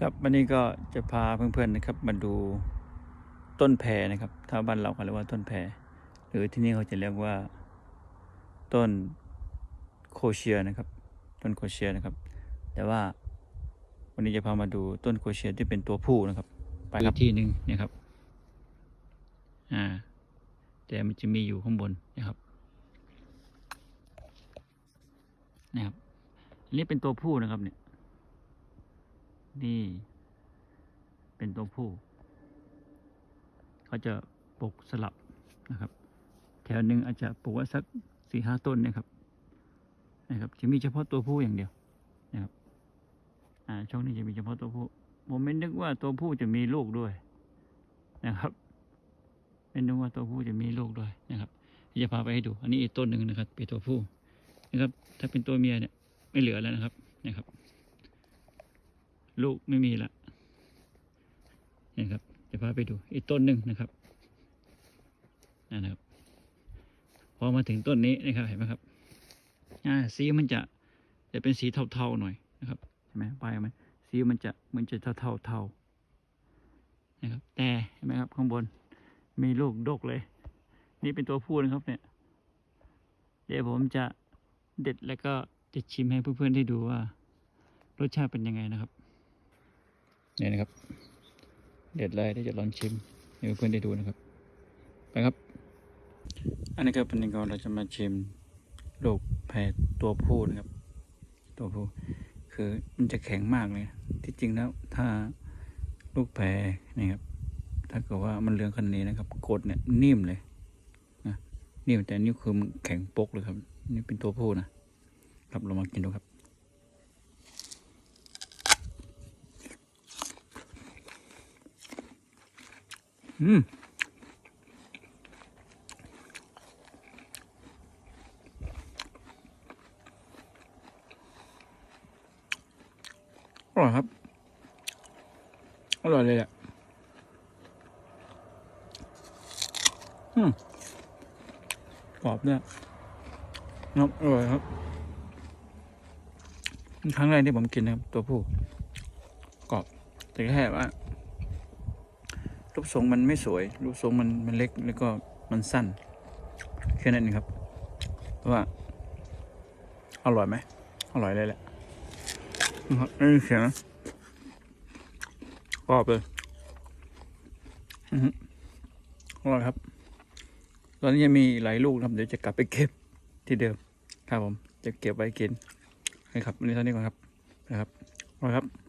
ครับวันนี้ก็จะพาเพื่อนๆนะครับมาดูต้นแพรนะครับ ถ้าบ้านเราเขาเรียกว่าต้นแพรหรือที่นี่เขาจะเรียกว่า ต้นโคเชียนะครับ ต้นโคเชียนะครับ แต่ว่าวันนี้จะพามาดูต้นโคเชียที่เป็นตัวผู้นะครับ ไปครับที่หนึ่งเนี่ยครับ อ่า แต่มันจะมีอยู่ข้างบนนะครับนะครับอันนี้เป็นตัวผู้นะครับเนี่ย นี่เป็นตัวผู้เขาจะปลูกสลับนะครับ แถวหนึ่งอาจจะปลูกไว้สักสี่ห้าต้นนะครับนะครับ จะมีเฉพาะตัวผู้อย่างเดียวนะครับอ่าช่วงนี้จะมีเฉพาะตัวผู้ผมไม่นึกว่าตัวผู้จะมีลูกด้วยนะครับไม่นึกว่าตัวผู้จะมีลูกด้วยนะครับจะพาไปให้ดู อันนี้อีกต้นหนึ่งนะครับเป็นตัวผู้นะครับ ถ้าเป็นตัวเมียเนี่ยไม่เหลือแล้วนะครับนะครับ ลูกไม่มีละนี่ครับจะพาไปดูอีกต้นหนึ่งนะครับนั่นนะครับ พอมาถึงต้นนี้นะครับเห็นไหมครับอ่าสีมันจะจะเป็นสีเทาๆหน่อยนะครับเห็นไหมใบมันสีมันจะมันจะเทาๆเทาๆนะครับ แต่เห็นไหมครับข้างบนมีลูกดกเลย นี่เป็นตัวผู้นะครับเนี่ย เดี๋ยวผมจะเด็ดแล้วก็จะชิมให้เพื่อนๆได้ดูว่ารสชาติเป็นยังไงนะครับ นี่นะครับ เด็ดเลยที่จะลองชิมให้เพื่อนได้ดูนะครับไปครับ อันนี้ก็เป็นก่อนเราจะมาชิมลูกแพรตัวผู้นะครับ ตัวผู้คือมันจะแข็งมากเลย ที่จริงแล้วถ้าลูกแพรนี่ครับถ้าเกิดว่ามันเลืองขนาดนี้นะครับกดเนี่ยนิ่มเลยนะนิ่มแต่นี่คือมันแข็งปกเลยครับ นี่เป็นตัวผู้นะครับเรามากินดูครับ อืมอร่อยครับ อร่อยเลยแหละ อืมกรอบเนี่ยครับอร่อยครับ ครั้งแรกที่ผมกินนะครับ ตัวผู้กรอบ แต่แค่ว่า รูปทรงมันไม่สวย รูปทรงมันมันเล็กแล้วก็มันสั้นแค่นั้นเองครับว่าอร่อยไหมอร่อยเลยแหละนะครับนี่เสียงนะกรอบเลยอือหืออร่อยครับ ตอนนี้ยังมีหลายลูกครับ เดี๋ยวจะกลับไปเก็บที่เดิม ครับผม จะเก็บไว้กินให้ครับวันนี้เท่านี้ก่อนครับนะครับอร่อยครับ